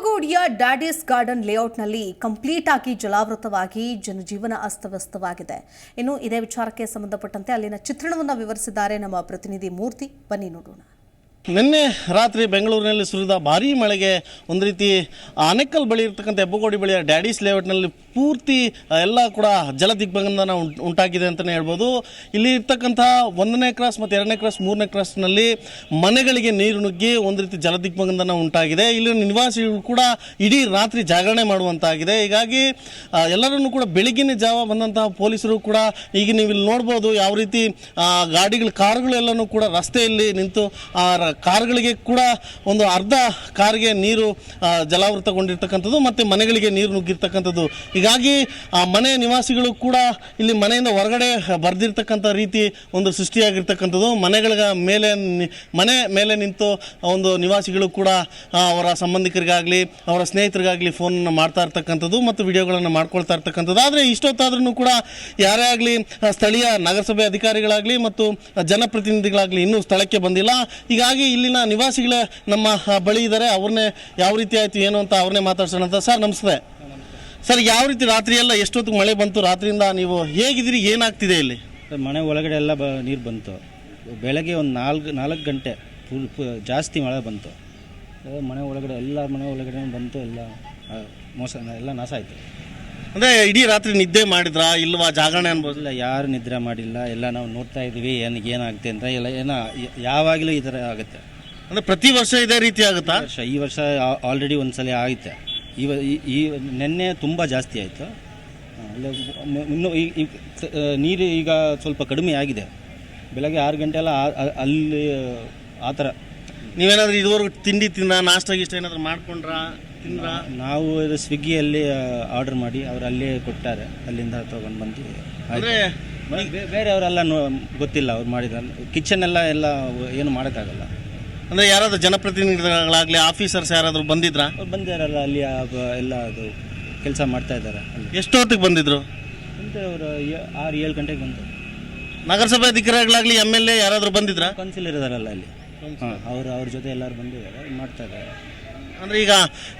ಹೆಬ್ಬಗೋಡಿಯ ಡ್ಯಾಡಿಸ್ garden ಲೇಔಟ್ನಲ್ಲಿ complete ಆಗಿ ಜಲಾವೃತವಾಗಿ ಜನಜೀವನ ಅಸ್ತವ್ಯಸ್ತವಾಗಿದೆ. ಇನ್ನು ಇದೇ ವಿಚಾರಕ್ಕೆ ಸಂಬಂಧಪಟ್ಟಂತೆ ಅಲ್ಲಿನ ಚಿತ್ರಣವನ್ನು ವಿವರಿಸಿದ್ದಾರೆ ನಮ್ಮ ಪ್ರತಿನಿಧಿ ಮೂರ್ತಿ. ಬನ್ನಿ ನೋಡೋಣ. ನಿನ್ನೆ ರಾತ್ರಿ ಬೆಂಗಳೂರಿನಲ್ಲಿ ಸುರಿದ ಭಾರೀ ಮಳೆಗೆ ಒಂದು ರೀತಿ ಆನೆಕಲ್ ಬಳಿ ಇರ್ತಕ್ಕಂಥ ಹೆಬ್ಬಗೋಡಿ ಬಳಿಯ ಡ್ಯಾಡೀಸ್ ಲೇಔಟ್ನಲ್ಲಿ ಪೂರ್ತಿ ಎಲ್ಲ ಕೂಡ ಜಲ ದಿಗ್ಬಂಧನ ಉಂಟ್- ಉಂಟಾಗಿದೆ ಅಂತಲೇ ಹೇಳ್ಬೋದು. ಇಲ್ಲಿ ಇರ್ತಕ್ಕಂಥ ಒಂದನೇ ಕ್ರಾಸ್ ಮತ್ತು ಎರಡನೇ ಕ್ರಾಸ್, ಮೂರನೇ ಕ್ರಾಸ್ನಲ್ಲಿ ಮನೆಗಳಿಗೆ ನೀರು ನುಗ್ಗಿ ಒಂದು ರೀತಿ ಜಲ ದಿಗ್ಬಂಧನ ಉಂಟಾಗಿದೆ. ಇಲ್ಲಿನ ನಿವಾಸಿಗಳು ಕೂಡ ಇಡೀ ರಾತ್ರಿ ಜಾಗರಣೆ ಮಾಡುವಂತಾಗಿದೆ. ಹೀಗಾಗಿ ಎಲ್ಲರನ್ನು ಕೂಡ ಬೆಳಗಿನ ಜಾವ ಬಂದಂತಹ ಪೊಲೀಸರು ಕೂಡ ಈಗ ನೀವು ಇಲ್ಲಿ ನೋಡ್ಬೋದು ಯಾವ ರೀತಿ ಗಾಡಿಗಳು, ಕಾರುಗಳೆಲ್ಲನೂ ಕೂಡ ರಸ್ತೆಯಲ್ಲಿ ನಿಂತು, ಆ ಕಾರುಗಳಿಗೆ ಕೂಡ ಒಂದು ಅರ್ಧ ಕಾರಿಗೆ ನೀರು ಜಲಾವೃತಗೊಂಡಿರ್ತಕ್ಕಂಥದ್ದು ಮತ್ತು ಮನೆಗಳಿಗೆ ನೀರು ನುಗ್ಗಿರ್ತಕ್ಕಂಥದ್ದು. ಹೀಗಾಗಿ, ಆ, ಮನೆ ನಿವಾಸಿಗಳು ಕೂಡ ಇಲ್ಲಿ ಮನೆಯಿಂದ ಹೊರಗಡೆ ಬರೆದಿರ್ತಕ್ಕಂಥ ರೀತಿ ಒಂದು ಸೃಷ್ಟಿಯಾಗಿರ್ತಕ್ಕಂಥದ್ದು. ಮನೆಗಳ ಮೇಲೆ ಮನೆ ಮೇಲೆ ನಿಂತು ಒಂದು ನಿವಾಸಿಗಳು ಕೂಡ ಅವರ ಸಂಬಂಧಿಕರಿಗಾಗಲಿ, ಅವರ ಸ್ನೇಹಿತರಿಗಾಗಲಿ ಫೋನನ್ನು ಮಾಡ್ತಾ ಇರ್ತಕ್ಕಂಥದ್ದು ಮತ್ತು ವಿಡಿಯೋಗಳನ್ನು ಮಾಡ್ಕೊಳ್ತಾ ಇರ್ತಕ್ಕಂಥದ್ದು. ಆದರೆ ಇಷ್ಟೊತ್ತಾದ್ರೂ ಕೂಡ ಯಾರೇ ಆಗಲಿ ಸ್ಥಳೀಯ ನಗರಸಭೆ ಅಧಿಕಾರಿಗಳಾಗಲಿ ಮತ್ತು ಜನಪ್ರತಿನಿಧಿಗಳಾಗಲಿ ಇನ್ನೂ ಸ್ಥಳಕ್ಕೆ ಬಂದಿಲ್ಲ. ಹೀಗಾಗಿ ಇಲ್ಲಿನ ನಿವಾಸಿಗಳ ನಮ್ಮ ಬಳಿ ಇದ್ದಾರೆ. ಅವ್ರನ್ನೇ ಯಾವ ರೀತಿ ಆಯಿತು, ಏನು ಅಂತ ಅವ್ರನ್ನೇ ಮಾತಾಡ್ಸೋಣ ಅಂತ. ಸರ್, ನಮಸ್ತೆ. ಸರ್, ಯಾವ ರೀತಿ ರಾತ್ರಿ ಎಲ್ಲ ಎಷ್ಟೊತ್ತಿಗೆ ಮಳೆ ಬಂತು? ರಾತ್ರಿಯಿಂದ ನೀವು ಹೇಗಿದ್ದೀರಿ? ಏನಾಗ್ತಿದೆ ಇಲ್ಲಿ? ಮನೆ ಒಳಗಡೆ ಎಲ್ಲ ಬ, ನೀರು ಬಂತು. ಬೆಳಗ್ಗೆ ಒಂದು ನಾಲ್ಕು ನಾಲ್ಕು ಗಂಟೆ ಫುಲ್ ಜಾಸ್ತಿ ಮಳೆ ಬಂತು. ಮನೆ ಒಳಗಡೆ, ಎಲ್ಲ ಮನೆ ಒಳಗಡೆ ಬಂತು, ಎಲ್ಲ ಮೋಸ, ಎಲ್ಲ ನಾಶ ಆಯಿತು. ಅಂದರೆ ಇಡೀ ರಾತ್ರಿ ನಿದ್ದೆ ಮಾಡಿದ್ರಾ? ಇಲ್ವಾ? ಜಾಗರಣೆ ಅನ್ಬೋದಿಲ್ಲ ಯಾರು ನಿದ್ರೆ ಮಾಡಿಲ್ಲ. ಎಲ್ಲ ನಾವು ನೋಡ್ತಾ ಇದ್ದೀವಿ. ಏನಿಗೆ ಏನಾಗುತ್ತೆ ಅಂತ. ಎಲ್ಲ ಏನ ಯಾವಾಗಲೂ ಈ ಥರ ಆಗುತ್ತೆ. ಅಂದರೆ ಪ್ರತಿ ವರ್ಷ ಇದೇ ರೀತಿ ಆಗುತ್ತಾ? ವರ್ಷ ಈ ವರ್ಷ ಆಲ್ರೆಡಿ ಒಂದ್ಸಲ ಆಗುತ್ತೆ ಇವ ಈ- ಈ ನಿನ್ನೆ ತುಂಬ ಜಾಸ್ತಿ ಆಯಿತು. ಇನ್ನು ಈ- ಈ ತ- ನೀರು ಈಗ ಸ್ವಲ್ಪ ಕಡಿಮೆ ಆಗಿದೆ. ಬೆಳಗ್ಗೆ ಆರು ಗಂಟೆ ಎಲ್ಲ ಆ- ಆ- ಅಲ್ಲಿ ಆ ಥರ. ನೀವೇನಾದ್ರೂ ಇದುವರೆಗೂ ತಿಂಡಿ ತಿಂದ ನಾಷ್ಟ ಗಿಷ್ಟ ಏನಾದರೂ ಮಾಡ್ಕೊಂಡ್ರಾ? ನಾವು ಇದು ಸ್ವಿಗ್ಗಿಯಲ್ಲಿ ಆರ್ಡರ್ ಮಾಡಿ ಅವ್ರು ಅಲ್ಲೇ ಕೊಟ್ಟಾರೆ. ಅಲ್ಲಿಂದ ತಗೊಂಡು ಬಂದು ಬೇರೆ ಬೇರೆಯವರೆಲ್ಲ ನೋ ಗೊತ್ತಿಲ್ಲ ಅವ್ರು ಮಾಡಿದ ಕಿಚನ್ ಎಲ್ಲ ಎಲ್ಲ ಏನು ಮಾಡೋಕ್ಕಾಗಲ್ಲ. ಅಂದರೆ ಯಾರಾದರೂ ಜನಪ್ರತಿನಿಧಿಗಳಾಗಲಿ ಆಫೀಸರ್ಸ್ ಯಾರಾದರೂ ಬಂದಿದ್ರಾ? ಅವ್ರು ಬಂದಿದ್ದಾರಲ್ಲ ಅಲ್ಲಿ ಆ ಬ- ಎಲ್ಲ ಅದು ಕೆಲಸ ಮಾಡ್ತಾ ಇದ್ದಾರೆ ಅಲ್ಲಿ. ಎಷ್ಟೊತ್ತಿಗೆ ಬಂದಿದ್ರು? ಅಂದರೆ ಅವರು ಆರು ಏಳು ಗಂಟೆಗೆ ಬಂದರು. ನಗರಸಭೆ ಅಧಿಕಾರಿಗಳಾಗಲಿ ಎಂ ಎಲ್ ಎ ಯಾರಾದರೂ ಬಂದಿದ್ರಾ? ಕೌನ್ಸಿಲರ್ ಇದಾರಲ್ಲ ಅಲ್ಲಿ. ಹಾಂ ಅವರು ಅವ್ರ ಜೊತೆ ಎಲ್ಲರೂ ಬಂದಿದ್ದಾರೆ ಮಾಡ್ತಾ ಇದ್ದಾರೆ. ಅಂದರೆ ಈಗ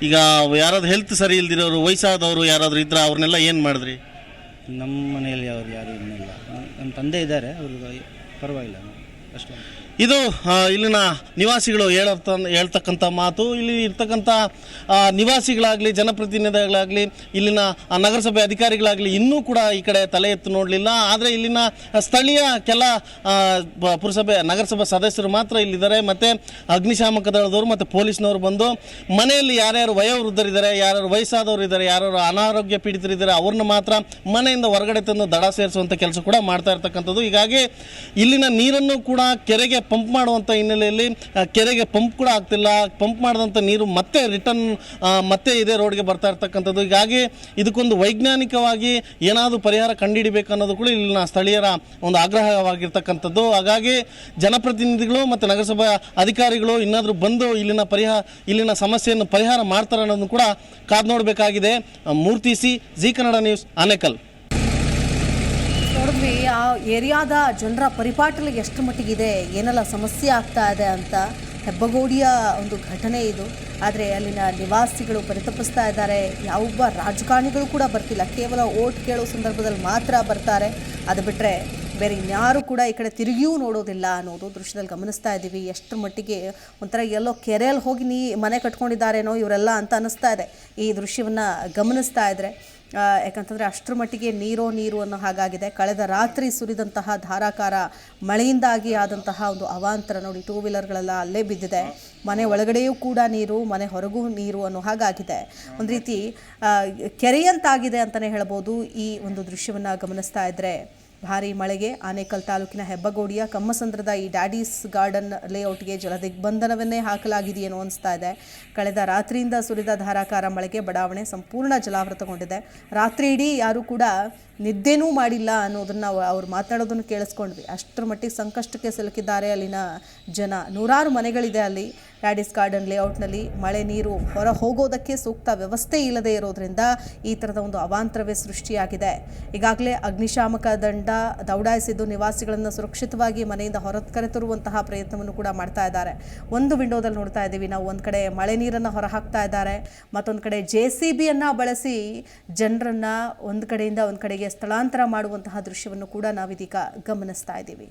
ಈಗ ಯಾರಾದ್ರೂ ಹೆಲ್ತ್ ಸರಿ ಇಲ್ದಿರೋರು, ವಯಸ್ಸಾದವರು ಯಾರಾದರೂ ಇದ್ರೆ ಅವ್ರನ್ನೆಲ್ಲ ಏನು ಮಾಡಿದ್ರಿ? ನಮ್ಮ ಮನೆಯಲ್ಲಿ ಅವ್ರು ಯಾರು ಇನ್ನಿಲ್ಲ ನಮ್ಮ ತಂದೆ ಇದ್ದಾರೆ, ಅವ್ರಿಗೆ ಪರವಾಗಿಲ್ಲ. ಅಷ್ಟು. ಇದು ಇಲ್ಲಿನ ನಿವಾಸಿಗಳು ಹೇಳತ್ತ ಹೇಳ್ತಕ್ಕಂಥ ಮಾತು, ಇಲ್ಲಿ ಇರ್ತಕ್ಕಂಥ ನಿವಾಸಿಗಳಾಗಲಿ, ಜನಪ್ರತಿನಿಧಿಗಳಾಗಲಿ, ಇಲ್ಲಿನ ನಗರಸಭೆ ಅಧಿಕಾರಿಗಳಾಗಲಿ ಇನ್ನೂ ಕೂಡ ಈ ಕಡೆ ತಲೆ ಎತ್ತು ನೋಡಲಿಲ್ಲ. ಆದರೆ ಇಲ್ಲಿನ ಸ್ಥಳೀಯ ಕೆಲ ಪುರಸಭೆ, ನಗರಸಭಾ ಸದಸ್ಯರು ಮಾತ್ರ ಇಲ್ಲಿದ್ದಾರೆ. ಮತ್ತು ಅಗ್ನಿಶಾಮಕ ದಳದವರು ಮತ್ತು ಪೊಲೀಸ್ನವರು ಬಂದು ಮನೆಯಲ್ಲಿ ಯಾರ್ಯಾರು ವಯೋವೃದ್ಧರಿದ್ದಾರೆ, ಯಾರ್ಯಾರು ವಯಸ್ಸಾದವರು ಇದ್ದಾರೆ, ಯಾರ್ಯಾರು ಅನಾರೋಗ್ಯ ಪೀಡಿತರಿದ್ದಾರೆ, ಅವ್ರನ್ನ ಮಾತ್ರ ಮನೆಯಿಂದ ಹೊರಗಡೆ ತಂದು ದಡ ಸೇರಿಸುವಂಥ ಕೆಲಸ ಕೂಡ ಮಾಡ್ತಾ ಇರ್ತಕ್ಕಂಥದ್ದು. ಹೀಗಾಗಿ ಇಲ್ಲಿನ ನೀರನ್ನು ಕೂಡ ಕೆರೆಗೆ ಪಂಪ್ ಮಾಡುವಂಥ ಹಿನ್ನೆಲೆಯಲ್ಲಿ ಕೆರೆಗೆ ಪಂಪ್ ಕೂಡ ಆಗ್ತಿಲ್ಲ. ಪಂಪ್ ಮಾಡಿದಂಥ ನೀರು ಮತ್ತೆ ರಿಟರ್ನ್ ಮತ್ತೆ ಇದೇ ರೋಡ್ಗೆ ಬರ್ತಾ ಇರ್ತಕ್ಕಂಥದ್ದು. ಹೀಗಾಗಿ ಇದಕ್ಕೊಂದು ವೈಜ್ಞಾನಿಕವಾಗಿ ಏನಾದರೂ ಪರಿಹಾರ ಕಂಡುಹಿಡಿಬೇಕು ಅನ್ನೋದು ಕೂಡ ಇಲ್ಲಿನ ಸ್ಥಳೀಯರ ಒಂದು ಆಗ್ರಹವಾಗಿರ್ತಕ್ಕಂಥದ್ದು. ಹಾಗಾಗಿ ಜನಪ್ರತಿನಿಧಿಗಳು ಮತ್ತು ನಗರಸಭಾ ಅಧಿಕಾರಿಗಳು ಇನ್ನಾದರೂ ಬಂದು ಇಲ್ಲಿನ ಪರಿಹಾರ ಇಲ್ಲಿನ ಸಮಸ್ಯೆಯನ್ನು ಪರಿಹಾರ ಮಾಡ್ತಾರೆ ಅನ್ನೋದನ್ನು ಕೂಡ ಕಾದು ನೋಡಬೇಕಾಗಿದೆ. Murthy C, G Kannada news, Anekal. ನೋಡಿದ್ವಿ ಆ ಏರಿಯಾದ ಜನರ ಪರಿಪಾಟಲು ಎಷ್ಟು ಮಟ್ಟಿಗಿದೆ ಏನೆಲ್ಲ ಸಮಸ್ಯೆ ಆಗ್ತಾ ಇದೆ ಅಂತ ಹೆಬ್ಬಗೋಡಿಯ ಒಂದು ಘಟನೆ ಇದು. ಆದರೆ ಅಲ್ಲಿನ ನಿವಾಸಿಗಳು ಪರಿತಪಿಸ್ತಾ ಇದ್ದಾರೆ. ಯಾವೊಬ್ಬ ರಾಜಕಾರಣಿಗಳು ಕೂಡ ಬರ್ತಿಲ್ಲ. ಕೇವಲ ಓಟ್ ಕೇಳೋ ಸಂದರ್ಭದಲ್ಲಿ ಮಾತ್ರ ಬರ್ತಾರೆ. ಅದು ಬಿಟ್ಟರೆ ಬೇರೆ ಇನ್ಯಾರು ಕೂಡ ಈ ಕಡೆ ತಿರುಗಿಯೂ ನೋಡೋದಿಲ್ಲ ಅನ್ನೋದು ದೃಶ್ಯದಲ್ಲಿ ಗಮನಿಸ್ತಾ ಇದ್ದೀವಿ. ಎಷ್ಟು ಮಟ್ಟಿಗೆ ಒಂಥರ ಎಲ್ಲೋ ಕೆರೆಯಲ್ಲಿ ಹೋಗಿ ನೀ ಮನೆ ಕಟ್ಕೊಂಡಿದ್ದಾರೇನೋ ಇವರೆಲ್ಲ ಅಂತ ಅನ್ನಿಸ್ತಾ ಇದೆ. ಈ ದೃಶ್ಯವನ್ನು ಗಮನಿಸ್ತಾ ಇದ್ರೆ ಆ, ಯಾಕಂತಂದರೆ ಅಷ್ಟರ ಮಟ್ಟಿಗೆ ನೀರೋ ನೀರು ಅನ್ನೋ ಹಾಗಾಗಿದೆ. ಕಳೆದ ರಾತ್ರಿ ಸುರಿದಂತಹ ಧಾರಾಕಾರ ಮಳೆಯಿಂದಾಗಿ ಆದಂತಹ ಒಂದು ಅವಾಂತರ ನೋಡಿ ಟೂ ವೀಲರ್ಗಳೆಲ್ಲ ಅಲ್ಲೇ ಬಿದ್ದಿದೆ. ಮನೆ ಒಳಗಡೆಯೂ ಕೂಡ ನೀರು, ಮನೆ ಹೊರಗೂ ನೀರು ಅನ್ನೋ ಹಾಗಾಗಿದೆ. ಒಂದು ರೀತಿ ಕೆರೆಯಂತಾಗಿದೆ ಅಂತಲೇ ಹೇಳ್ಬೋದು ಈ ಒಂದು ದೃಶ್ಯವನ್ನು ಗಮನಿಸ್ತಾ ಇದ್ದರೆ ಭಾರೀ ಮಳೆಗೆ ಆನೇಕಲ್ ತಾಲೂಕಿನ ಹೆಬ್ಬಗೋಡಿಯ ಕಮ್ಮಸಂದ್ರದ ಈ ಡ್ಯಾಡೀಸ್ ಗಾರ್ಡನ್ ಲೇಔಟ್ಗೆ ಜಲದಿಗ್ಬಂಧನವನ್ನೇ ಹಾಕಲಾಗಿದೆಯೇನೋ ಅನಿಸ್ತಾ ಇದೆ. ಕಳೆದ ರಾತ್ರಿಯಿಂದ ಸುರಿದ ಧಾರಾಕಾರ ಮಳೆಗೆ ಬಡಾವಣೆ ಸಂಪೂರ್ಣ ಜಲಾವೃತಗೊಂಡಿದೆ. ರಾತ್ರಿ ಇಡೀ ಯಾರೂ ಕೂಡ ನಿದ್ದೆನೂ ಮಾಡಿಲ್ಲ ಅನ್ನೋದನ್ನು ಅವ್ರು ಮಾತಾಡೋದನ್ನು ಕೇಳಿಸ್ಕೊಂಡ್ವಿ. ಅಷ್ಟರ ಮಟ್ಟಿಗೆ ಸಂಕಷ್ಟಕ್ಕೆ ಸಿಲುಕಿದ್ದಾರೆ ಅಲ್ಲಿನ ಜನ. ನೂರಾರು ಮನೆಗಳಿದೆ ಅಲ್ಲಿ. ಡ್ಯಾಡಿಸ್ ಗಾರ್ಡನ್ ಲೇಔಟ್ನಲ್ಲಿ ಮಳೆ ನೀರು ಹೊರ ಹೋಗೋದಕ್ಕೆ ಸೂಕ್ತ ವ್ಯವಸ್ಥೆ ಇಲ್ಲದೆ ಇರೋದ್ರಿಂದ ಈ ಥರದ ಒಂದು ಅವಾಂತರವೇ ಸೃಷ್ಟಿಯಾಗಿದೆ. ಈಗಾಗಲೇ ಅಗ್ನಿಶಾಮಕ ದಂಡ ದೌಡಾಯಿಸಿದ್ದು ನಿವಾಸಿಗಳನ್ನು ಸುರಕ್ಷಿತವಾಗಿ ಮನೆಯಿಂದ ಹೊರ ಕರೆತರುವಂತಹ ಪ್ರಯತ್ನವನ್ನು ಕೂಡ ಮಾಡ್ತಾ ಇದ್ದಾರೆ. ಒಂದು ವಿಂಡೋದಲ್ಲಿ ನೋಡ್ತಾ ಇದ್ದೀವಿ, ನಾವು ಒಂದು ಕಡೆ ಮಳೆ ನೀರನ್ನು ಹೊರ ಹಾಕ್ತಾ ಇದ್ದಾರೆ, ಮತ್ತೊಂದು ಕಡೆ ಜೆ ಸಿ ಬಿಯನ್ನು ಬಳಸಿ ಜನರನ್ನು ಒಂದು ಕಡೆಯಿಂದ ಒಂದು ಕಡೆಗೆ ಸ್ಥಳಾಂತರ ಮಾಡುವಂತಹ ದೃಶ್ಯವನ್ನು ಕೂಡ ನಾವಿದೀಗ ಗಮನಿಸ್ತಾ ಇದ್ದೀವಿ.